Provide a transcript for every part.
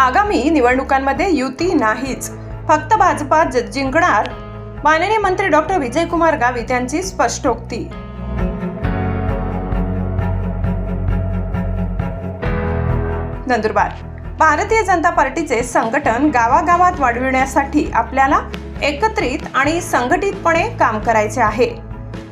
आगामी निवडणुकांमध्ये युती नाहीच. फक्त भाजपा ज- जिंकणार. माननीय मंत्री डॉक्टर विजयकुमार गावित यांची स्पष्टोक्ती. नंदुरबार. भारतीय जनता पार्टीचे संघटन गावागावात वाढविण्यासाठी आपल्याला एकत्रित आणि संघटितपणे काम करायचे आहे.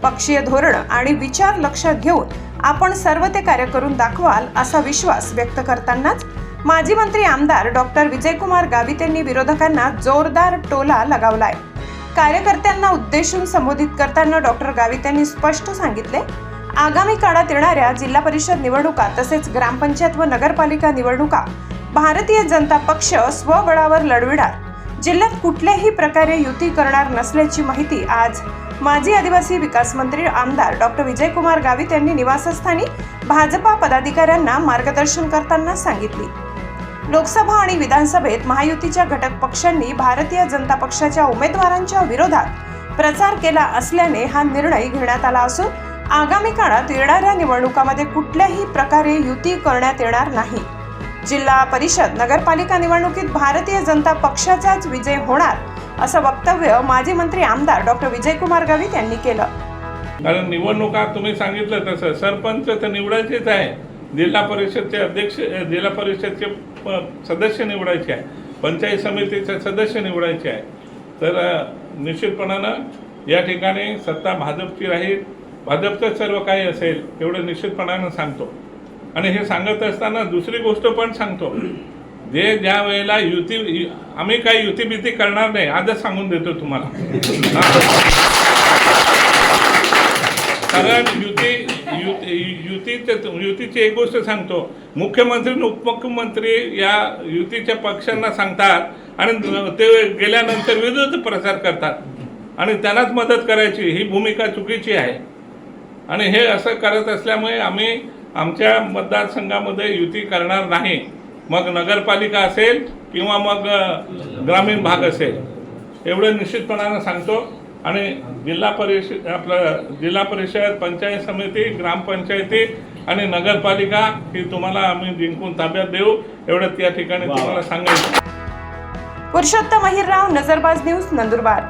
पक्षीय धोरण आणि विचार लक्षात घेऊन आपण सर्व ते कार्य करून दाखवाल असा विश्वास व्यक्त करतानाच माजी मंत्री आमदार डॉक्टर विजयकुमार गावित यांनी विरोधकांना जोरदार टोला लगावलाय. कार्यकर्त्यांना उद्देशून संबोधित करताना डॉक्टर गावित यांनी स्पष्ट सांगितले आगामी काळात येणाऱ्या जिल्हा परिषद निवडणुका तसेच ग्रामपंचायत व नगरपालिका निवडणुका भारतीय जनता पक्ष स्वबळावर लढविणार. जिल्ह्यात कुठल्याही प्रकारे युती करणार नसल्याची माहिती आज माजी आदिवासी विकास मंत्री आमदार डॉक्टर विजयकुमार गावित यांनी निवासस्थानी भाजपा पदाधिकाऱ्यांना मार्गदर्शन करताना सांगितली. लोकसभा आणि विधानसभेत महायुतीच्या घटक पक्षांनी भारतीय जनता पक्षाच्या उमेदवारांच्या विरोधात प्रचार केला असल्याने हा निर्णय घेण्यात आला असून आगामी काळात येणाऱ्या निवडणुकामध्ये कुठल्याही प्रकारे युती करण्यात येणार नाही. जिल्हा परिषद नगरपालिका निवडणुकीत भारतीय जनता पक्षाचाच विजय होणार असं वक्तव्य माजी मंत्री आमदार डॉक्टर विजयकुमार गावित यांनी केलं. कारण निवडणुका तुम्ही सांगितलं तसं सरपंच तर निवडायचेच आहे. जिल्हा परिषदचे अध्यक्ष जिल्हा परिषदचे प- सदस्य निवडायचे आहे. पंचायत समितीचे सदस्य निवडायचे आहे. तर निश्चितपणानं या ठिकाणी सत्ता भाजपची राहील. भाजपचं सर्व काही असेल एवढं निश्चितपणानं सांगतो. आणि हे सांगत असताना दुसरी गोष्ट पण सांगतो. जे ज्या वेळेला युती आम्ही काही युतीबिती करणार नाही आजच सांगून देतो तुम्हाला. कारण युती युती युतीचे युतीची एक गोष्ट सांगतो. मुख्यमंत्री आणि उपमुख्यमंत्री या युतीच्या पक्षांना सांगतात आणि ते गेल्यानंतर विरुद्ध प्रचार करतात. आणि त्यांनाच मदत करायची ही भूमिका चुकीची आहे. आणि हे असं करत असल्यामुळे आम्ही आमच्या मतदारसंघामध्ये युती करणार नाही. मग नगरपालिका असेल किंवा मग ग्रामीण भाग असेल. एवढं निश्चितपणानं सांगतो. आणि जिल्हा परिषद आपलं जिल्हा परिषद पंचायत समिती ग्रामपंचायती आणि नगरपालिका ही तुम्हाला आम्ही जिंकून ताब्यात देऊ. एवढं त्या ठिकाणी तुम्हाला सांगायचं. पुरुषोत्तम अहिरराव नजरबाज न्यूज नंदुरबार.